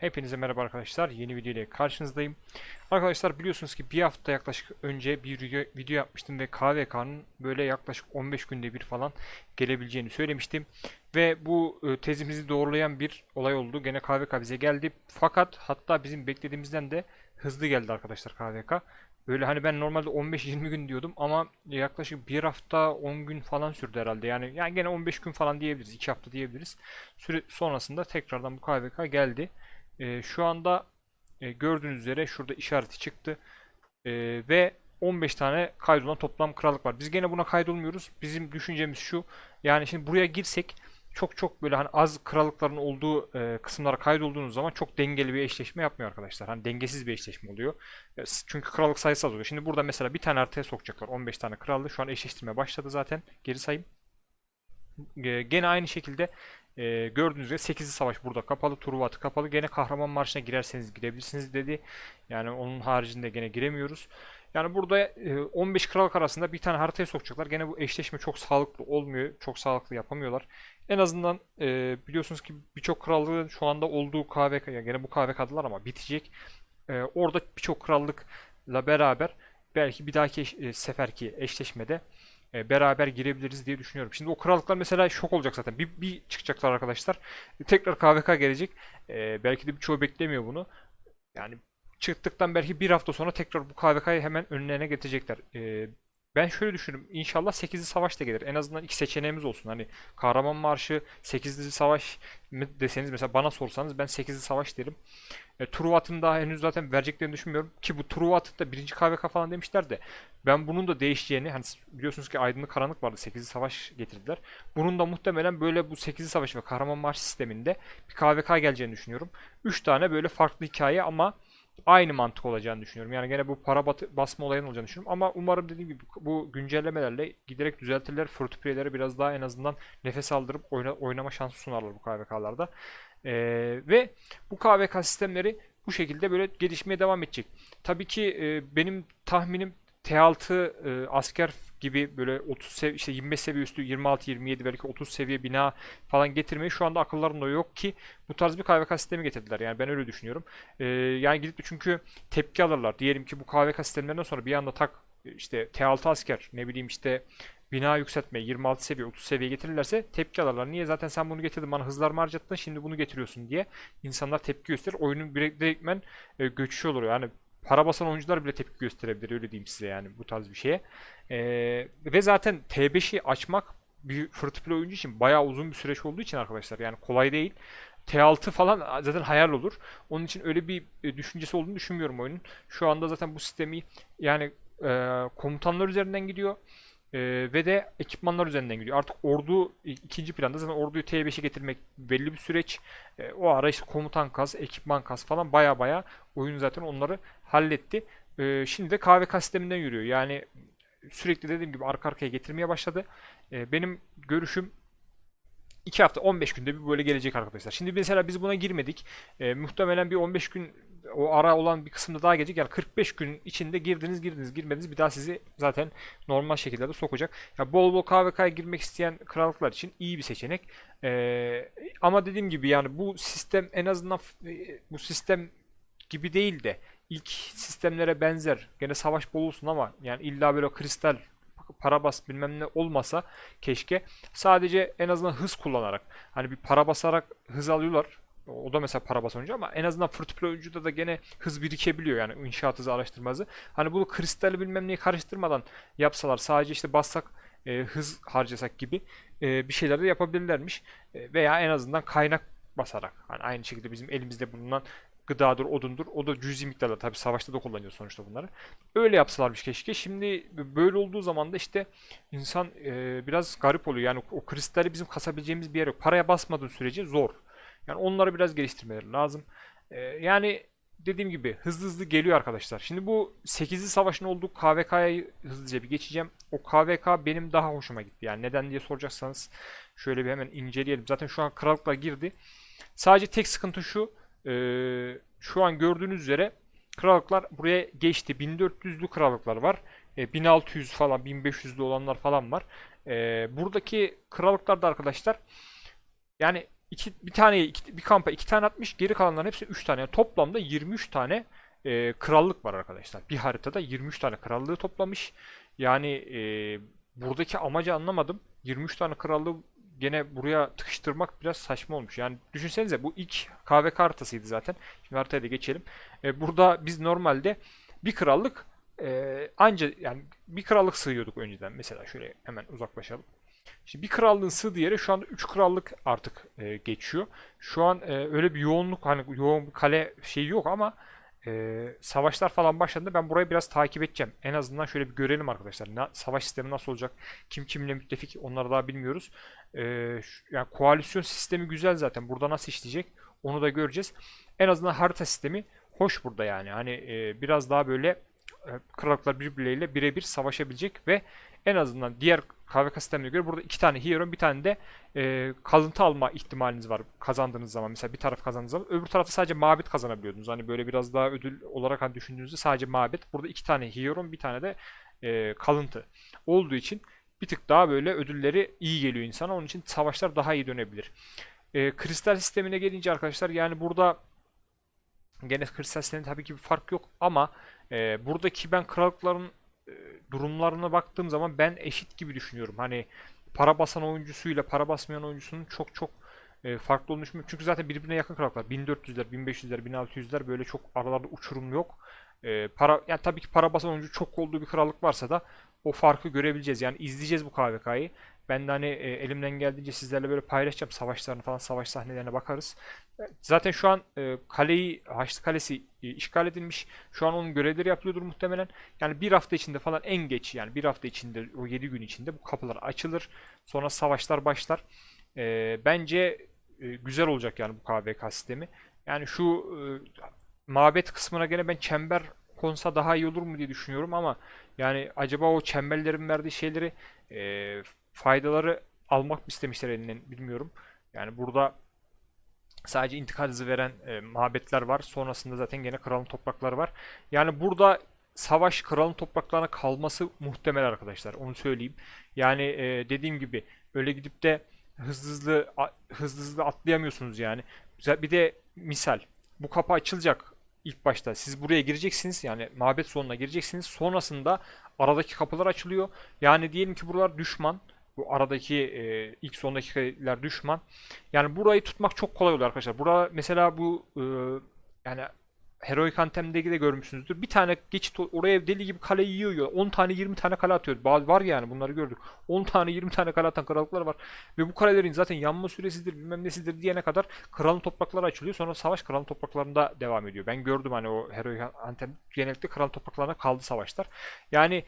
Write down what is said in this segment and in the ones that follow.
Hepinize merhaba arkadaşlar. Yeni video ile karşınızdayım. Arkadaşlar biliyorsunuz ki bir hafta yaklaşık önce bir video, yapmıştım ve KVK'nın böyle yaklaşık 15 günde bir falan gelebileceğini söylemiştim. Ve bu e, tezimizi doğrulayan bir olay oldu. Gene KVK bize geldi. Fakat hatta bizim beklediğimizden de hızlı geldi arkadaşlar KVK. Böyle hani ben normalde 15-20 gün diyordum ama yaklaşık bir hafta 10 gün falan sürdü herhalde. Yani yani gene 15 gün falan diyebiliriz. 2 hafta diyebiliriz. Süre sonrasında tekrardan bu KVK geldi. Ee, şu anda e, gördüğünüz üzere şurada işareti çıktı. Ee, ve 15 tane kaydolan toplam krallık var. Biz gene buna kaydolmuyoruz. Bizim düşüncemiz şu. Yani şimdi buraya girsek çok çok böyle hani az krallıkların olduğu e, kısımlara kaydolduğunuz zaman çok dengeli bir eşleşme yapmıyor arkadaşlar. Hani dengesiz bir eşleşme oluyor. E, Çünkü krallık sayısı az oluyor. Şimdi burada mesela bir tane haritaya sokacaklar. 15 tane krallığı. Şu an eşleştirme başladı zaten. Geri sayayım. E, gene aynı şekilde e, gördüğünüz üzere 8'li savaş burada kapalı, Truvat'ı kapalı. Gene Kahramanmaraş'ına girerseniz girebilirsiniz dedi. Yani onun haricinde gene giremiyoruz. Yani burada e, 15 krallık arasında bir tane haritaya sokacaklar. Gene bu eşleşme çok sağlıklı olmuyor. Çok sağlıklı yapamıyorlar. En azından e, biliyorsunuz ki birçok krallığın şu anda olduğu KVK, yani gene bu KVK'dılar ama bitecek. E, orada birçok krallıkla beraber belki bir dahaki eş- e, seferki eşleşmede e, beraber girebiliriz diye düşünüyorum. Şimdi o krallıklar mesela şok olacak zaten. Bir, bir çıkacaklar arkadaşlar. Tekrar KVK gelecek. E, belki de birçoğu beklemiyor bunu. Yani çıktıktan belki bir hafta sonra tekrar bu KVK'yı hemen önlerine getirecekler. E, ben şöyle düşünüyorum. İnşallah 8'li savaş da gelir. En azından iki seçeneğimiz olsun. Hani Kahramanmaraş'ı 8'li savaş mı deseniz mesela bana sorsanız ben 8'li savaş derim. E, Truvat'ın daha henüz zaten vereceklerini düşünmüyorum. Ki bu Truvat'ın da birinci KVK falan demişler de ben bunun da değişeceğini hani biliyorsunuz ki aydınlık karanlık vardı 8'li savaş getirdiler. Bunun da muhtemelen böyle bu 8'li savaş ve Kahramanmaraş sisteminde bir KVK geleceğini düşünüyorum. 3 tane böyle farklı hikaye ama aynı mantık olacağını düşünüyorum. Yani gene bu para batı- basma olayının olacağını düşünüyorum. Ama umarım dediğim gibi bu güncellemelerle giderek düzeltirler. Free biraz daha en azından nefes aldırıp oyna- oynama şansı sunarlar bu KVK'larda. Ee, ve bu KVK sistemleri bu şekilde böyle gelişmeye devam edecek. Tabii ki e, benim tahminim T6 e, asker gibi böyle 30 sev işte 25 seviye üstü 26 27 belki 30 seviye bina falan getirmeyi şu anda akıllarında yok ki bu tarz bir KVK sistemi getirdiler. Yani ben öyle düşünüyorum. Ee, yani gidip çünkü tepki alırlar. Diyelim ki bu KVK sistemlerinden sonra bir anda tak işte T6 asker ne bileyim işte bina yükseltme 26 seviye 30 seviye getirirlerse tepki alırlar. Niye? Zaten sen bunu getirdin bana hızlar mı harcattın şimdi bunu getiriyorsun diye insanlar tepki gösterir. Oyunun direkt, direktmen e, göçüşü olur. Yani para basan oyuncular bile tepki gösterebilir öyle diyeyim size yani bu tarz bir şeye. Ee, ve zaten T5'i açmak bir free oyuncu için bayağı uzun bir süreç olduğu için arkadaşlar yani kolay değil. T6 falan zaten hayal olur. Onun için öyle bir e, düşüncesi olduğunu düşünmüyorum oyunun. Şu anda zaten bu sistemi yani e, komutanlar üzerinden gidiyor. E, ve de ekipmanlar üzerinden gidiyor. Artık ordu ikinci planda zaten orduyu T5'e getirmek belli bir süreç. E, o ara işte komutan kas, ekipman kas falan baya baya oyun zaten onları halletti. E, şimdi de KVK sisteminden yürüyor. Yani sürekli dediğim gibi arka arkaya getirmeye başladı. E, benim görüşüm 2 hafta 15 günde bir böyle gelecek arkadaşlar. Şimdi mesela biz buna girmedik. E, muhtemelen bir 15 gün o ara olan bir kısımda daha gelecek. Yani 45 gün içinde girdiniz girdiniz girmediniz bir daha sizi zaten normal şekilde de sokacak. Ya bol bol KVK'ya girmek isteyen krallıklar için iyi bir seçenek. E, ama dediğim gibi yani bu sistem en azından e, bu sistem gibi değil de ilk sistemlere benzer. Gene savaş bol ama yani illa böyle kristal para bas bilmem ne olmasa keşke sadece en azından hız kullanarak hani bir para basarak hız alıyorlar. O da mesela para oyuncu ama en azından free oyuncuda da gene hız birikebiliyor yani inşaat hızı araştırma. Hani bunu kristali bilmem neyi karıştırmadan yapsalar sadece işte bassak e, hız harcasak gibi e, bir şeyler de yapabilirlermiş. E, veya en azından kaynak basarak hani aynı şekilde bizim elimizde bulunan gıdadır, odundur. O da cüzi miktarda tabii savaşta da kullanıyor sonuçta bunları. Öyle yapsalarmış keşke. Şimdi böyle olduğu zaman da işte insan e, biraz garip oluyor. Yani o kristali bizim kasabileceğimiz bir yer yok. Paraya basmadığın sürece zor. Yani onları biraz geliştirmeleri lazım. E, yani dediğim gibi hızlı hızlı geliyor arkadaşlar. Şimdi bu 8'li savaşın olduğu KVK'ya hızlıca bir geçeceğim. O KVK benim daha hoşuma gitti. Yani neden diye soracaksanız şöyle bir hemen inceleyelim. Zaten şu an krallıklar girdi. Sadece tek sıkıntı şu. E, şu an gördüğünüz üzere krallıklar buraya geçti. 1400'lü krallıklar var. E, 1600 falan 1500'lü olanlar falan var. E, buradaki krallıklarda arkadaşlar yani iki, bir taneye iki, bir kampa iki tane atmış. Geri kalanların hepsi 3 tane. Yani toplamda 23 tane e, krallık var arkadaşlar. Bir haritada 23 tane krallığı toplamış. Yani e, buradaki amacı anlamadım. 23 tane krallığı gene buraya tıkıştırmak biraz saçma olmuş. Yani düşünsenize bu ilk KVK haritasıydı zaten. Şimdi haritaya da geçelim. E, burada biz normalde bir krallık e, anca yani bir krallık sığıyorduk önceden. Mesela şöyle hemen uzaklaşalım. Şimdi bir krallığın sığdığı yere şu anda 3 krallık artık e, geçiyor. Şu an e, öyle bir yoğunluk hani yoğun bir kale şeyi yok ama e, savaşlar falan başladığında ben burayı biraz takip edeceğim. En azından şöyle bir görelim arkadaşlar. Na- savaş sistemi nasıl olacak? Kim kimle müttefik? Onları daha bilmiyoruz. E, şu- yani koalisyon sistemi güzel zaten. Burada nasıl işleyecek? Onu da göreceğiz. En azından harita sistemi hoş burada yani. Hani e, biraz daha böyle e, krallıklar birbirleriyle birebir savaşabilecek ve en azından diğer KVK sistemine göre burada iki tane hero, bir tane de e, kalıntı alma ihtimaliniz var kazandığınız zaman. Mesela bir taraf kazandığınız zaman öbür tarafta sadece mabet kazanabiliyordunuz. Hani böyle biraz daha ödül olarak hani düşündüğünüzde sadece mabet. Burada iki tane hero, bir tane de e, kalıntı olduğu için bir tık daha böyle ödülleri iyi geliyor insana. Onun için savaşlar daha iyi dönebilir. E, kristal sistemine gelince arkadaşlar yani burada gene kristal sisteminde tabii ki bir fark yok ama e, buradaki ben krallıkların durumlarına baktığım zaman ben eşit gibi düşünüyorum. Hani para basan oyuncusuyla para basmayan oyuncusunun çok çok e, farklı olduğunu düşünmüyorum. Çünkü zaten birbirine yakın krallıklar. 1400'ler, 1500'ler, 1600'ler böyle çok aralarda uçurum yok. E, para yani tabii ki para basan oyuncu çok olduğu bir krallık varsa da o farkı görebileceğiz. Yani izleyeceğiz bu KVK'yı. Ben de hani e, elimden geldiğince sizlerle böyle paylaşacağım savaşlarını falan, savaş sahnelerine bakarız. E, Zaten şu an e, kaleyi, Haçlı Kalesi e, işgal edilmiş. Şu an onun görevleri yapılıyordur muhtemelen. Yani bir hafta içinde falan en geç yani bir hafta içinde o 7 gün içinde bu kapılar açılır. Sonra savaşlar başlar. E, bence e, güzel olacak yani bu KVK sistemi. Yani şu e, mabet kısmına gene ben çember konsa daha iyi olur mu diye düşünüyorum ama yani acaba o çemberlerin verdiği şeyleri e, faydaları almak mı istemişler elinden bilmiyorum. Yani burada sadece intikal hızı veren e, mabetler var. Sonrasında zaten gene kralın toprakları var. Yani burada savaş kralın topraklarına kalması muhtemel arkadaşlar. Onu söyleyeyim. Yani e, dediğim gibi öyle gidip de hızlı hızlı hızlı hızlı atlayamıyorsunuz yani. Bir de misal bu kapı açılacak ilk başta. Siz buraya gireceksiniz. Yani mabet sonuna gireceksiniz. Sonrasında aradaki kapılar açılıyor. Yani diyelim ki buralar düşman. Bu aradaki e, ilk son dakikalar düşman. Yani burayı tutmak çok kolay oluyor arkadaşlar. Bura mesela bu e, yani Heroic Anthem'de de görmüşsünüzdür. Bir tane geçit oraya deli gibi kale yiyor. 10 tane 20 tane kale atıyor. Bazı var yani bunları gördük. 10 tane 20 tane kale atan krallıklar var. Ve bu kalelerin zaten yanma süresidir bilmem nesidir diyene kadar kralın toprakları açılıyor. Sonra savaş kralın topraklarında devam ediyor. Ben gördüm hani o Heroic Anthem genellikle kralın topraklarına kaldı savaşlar. Yani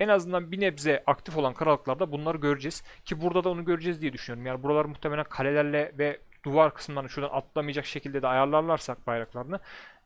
en azından bir nebze aktif olan krallıklarda bunları göreceğiz. Ki burada da onu göreceğiz diye düşünüyorum. Yani buralar muhtemelen kalelerle ve duvar kısımlarını şuradan atlamayacak şekilde de ayarlarlarsak bayraklarını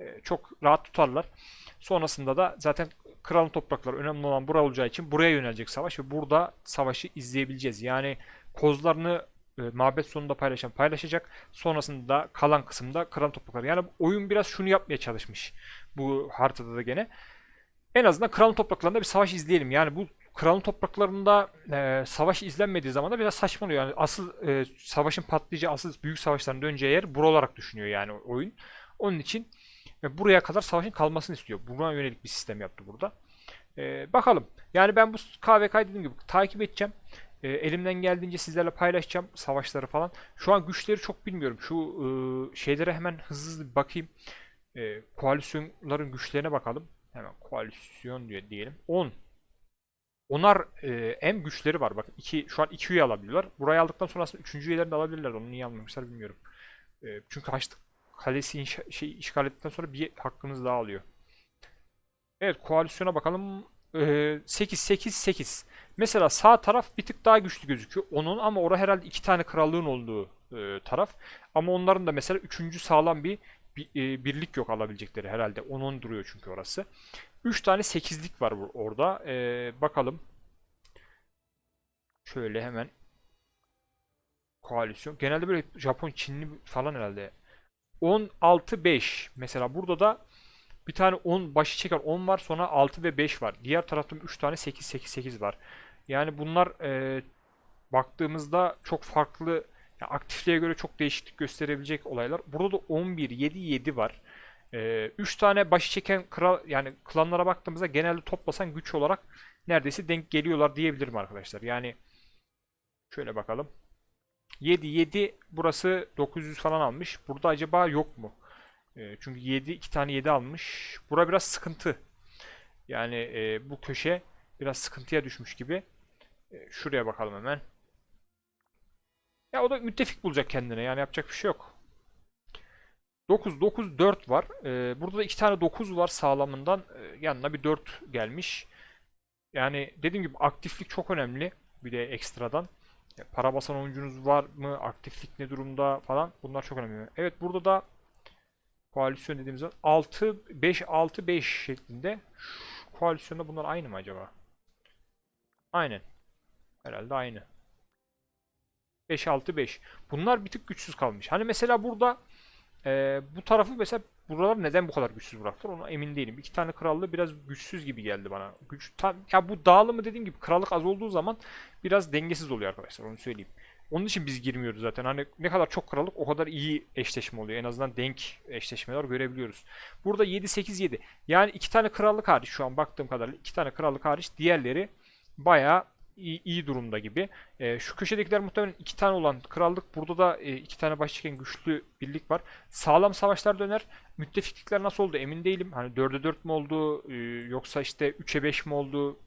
e, çok rahat tutarlar. Sonrasında da zaten kralın toprakları önemli olan bura olacağı için buraya yönelecek savaş ve burada savaşı izleyebileceğiz. Yani kozlarını e, mabet sonunda paylaşan paylaşacak. Sonrasında da kalan kısımda kralın toprakları. Yani oyun biraz şunu yapmaya çalışmış. Bu haritada da gene. En azından kralın topraklarında bir savaş izleyelim. Yani bu kralın topraklarında e, savaş izlenmediği zaman da biraz saçmalıyor. Yani asıl e, savaşın patlayacağı, asıl büyük savaşların döneceği yer bura olarak düşünüyor yani oyun. Onun için e, buraya kadar savaşın kalmasını istiyor. Buna yönelik bir sistem yaptı burada. E, bakalım. Yani ben bu KVK'yı dediğim gibi takip edeceğim. E, elimden geldiğince sizlerle paylaşacağım savaşları falan. Şu an güçleri çok bilmiyorum. Şu e, şeylere hemen hızlı hızlı bir bakayım. E, koalisyonların güçlerine bakalım. Hemen koalisyon diye diyelim. 10. Onlar e, hem güçleri var. Bakın iki, şu an 2 üye alabiliyorlar. Burayı aldıktan sonra aslında 3. üyelerini de alabilirler. Onu niye almamışlar bilmiyorum. E, çünkü Haçlı Kalesi inşa- şey, işgal ettikten sonra bir hakkınız daha alıyor. Evet koalisyona bakalım. Ee, 8 8 8. Mesela sağ taraf bir tık daha güçlü gözüküyor. Onun ama orada herhalde iki tane krallığın olduğu e, taraf. Ama onların da mesela üçüncü sağlam bir, e, birlik yok alabilecekleri herhalde. Onun duruyor çünkü orası. 3 tane 8'lik var orada. Ee, bakalım. Şöyle hemen koalisyon. Genelde böyle Japon, Çinli falan herhalde. 16 5. Mesela burada da bir tane 10 başı çeker 10 var sonra 6 ve 5 var. Diğer tarafta 3 tane 8 8 8 var. Yani bunlar e, baktığımızda çok farklı Ya aktifliğe göre çok değişiklik gösterebilecek olaylar. Burada da 11, 7, 7 var. 3 tane başı çeken kral yani klanlara baktığımızda genelde toplasan güç olarak neredeyse denk geliyorlar diyebilirim arkadaşlar. Yani şöyle bakalım. 7 7 burası 900 falan almış. Burada acaba yok mu? E, çünkü 7 2 tane 7 almış. Bura biraz sıkıntı. Yani e, bu köşe biraz sıkıntıya düşmüş gibi. E, şuraya bakalım hemen. Ya o da müttefik bulacak kendine. Yani yapacak bir şey yok. 9 9 4 var. E, burada da 2 tane 9 var sağlamından. E, yanına bir 4 gelmiş. Yani dediğim gibi aktiflik çok önemli. Bir de ekstradan. Para basan oyuncunuz var mı? Aktiflik ne durumda falan. Bunlar çok önemli. Evet burada da koalisyon dediğimiz zaman 6 5 6 5 şeklinde. Şu koalisyonda bunlar aynı mı acaba? Aynen. Herhalde aynı. 5 6 5. Bunlar bir tık güçsüz kalmış. Hani mesela burada e, bu tarafı mesela buralar neden bu kadar güçsüz bıraktılar ona emin değilim. İki tane krallığı biraz güçsüz gibi geldi bana. Güç tam ya bu dağılımı dediğim gibi krallık az olduğu zaman biraz dengesiz oluyor arkadaşlar onu söyleyeyim. Onun için biz girmiyoruz zaten. Hani ne kadar çok krallık o kadar iyi eşleşme oluyor. En azından denk eşleşmeler görebiliyoruz. Burada 7 8 7. Yani iki tane krallık hariç şu an baktığım kadarıyla iki tane krallık hariç diğerleri bayağı iyi, iyi durumda gibi. E, şu köşedekiler muhtemelen iki tane olan krallık. Burada da e, iki tane başçıken güçlü birlik var. Sağlam savaşlar döner. Müttefiklikler nasıl oldu emin değilim. Hani 4'e 4 mü oldu e, yoksa işte 3'e 5 mi oldu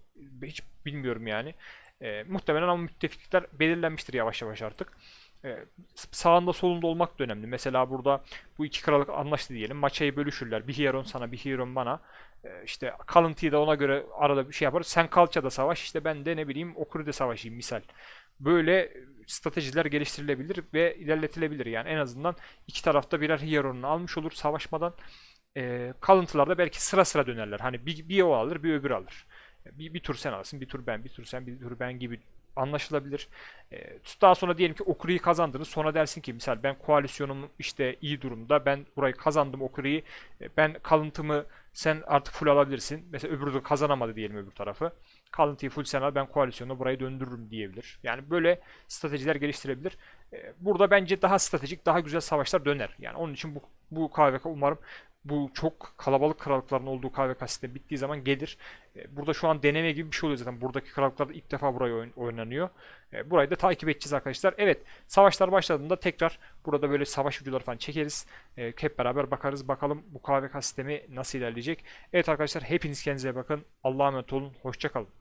hiç bilmiyorum yani. E, muhtemelen ama müttefiklikler belirlenmiştir yavaş yavaş artık. E, sağında solunda olmak da önemli. Mesela burada bu iki krallık anlaştı diyelim. Maçayı bölüşürler. Bir hieron sana, bir hieron bana. E, işte kalıntıyı da ona göre arada bir şey yaparız. Sen Kalça'da savaş, işte ben de ne bileyim Okuri'de savaşayım misal. Böyle stratejiler geliştirilebilir ve ilerletilebilir. Yani en azından iki tarafta birer hieronunu almış olur savaşmadan. E, kalıntılarda belki sıra sıra dönerler. Hani bir, bir o alır, bir öbür alır. Bir, bir tur sen alırsın, bir tur ben, bir tur sen, bir tur ben gibi anlaşılabilir. E, daha sonra diyelim ki Okuri'yi kazandınız. Sonra dersin ki misal ben koalisyonum işte iyi durumda. Ben burayı kazandım Okuri'yi. E, ben kalıntımı sen artık full alabilirsin. Mesela öbürü de kazanamadı diyelim öbür tarafı. Kalıntıyı full sen al ben koalisyonla burayı döndürürüm diyebilir. Yani böyle stratejiler geliştirebilir. E, burada bence daha stratejik, daha güzel savaşlar döner. Yani onun için bu, bu KVK umarım bu çok kalabalık krallıkların olduğu KVK sistemi bittiği zaman gelir. E, burada şu an deneme gibi bir şey oluyor zaten. Buradaki krallıklar da ilk defa buraya oynanıyor. E, burayı da takip edeceğiz arkadaşlar. Evet savaşlar başladığında tekrar burada böyle savaş videoları falan çekeriz. E, hep beraber bakarız. Bakalım bu KVK sistemi nasıl ilerleyecek. Evet arkadaşlar hepiniz kendinize bakın. Allah'a emanet olun. Hoşçakalın.